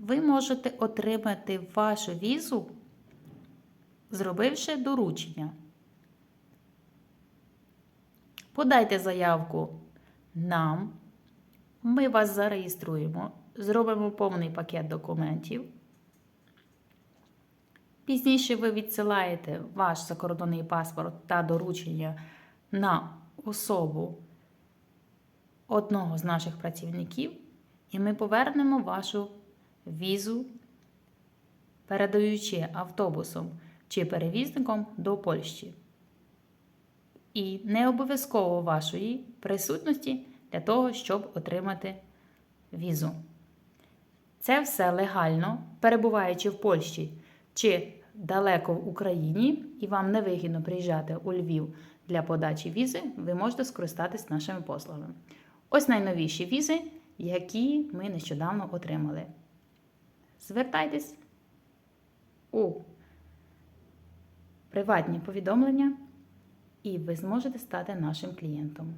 ви можете отримати вашу візу, зробивши доручення. Подайте заявку нам, ми вас зареєструємо, зробимо повний пакет документів. Пізніше ви відсилаєте ваш закордонний паспорт та доручення на особу одного з наших працівників, і ми повернемо вашу візу, передаючи автобусом чи перевізником до Польщі. І не обов'язково вашої присутності для того, щоб отримати візу. Це все легально, перебуваючи в Польщі чи далеко в Україні, і вам не вигідно приїжджати у Львів для подачі візи, ви можете скористатись нашими послугами. Ось найновіші візи, які ми нещодавно отримали. Звертайтесь у приватні повідомлення, і ви зможете стати нашим клієнтом.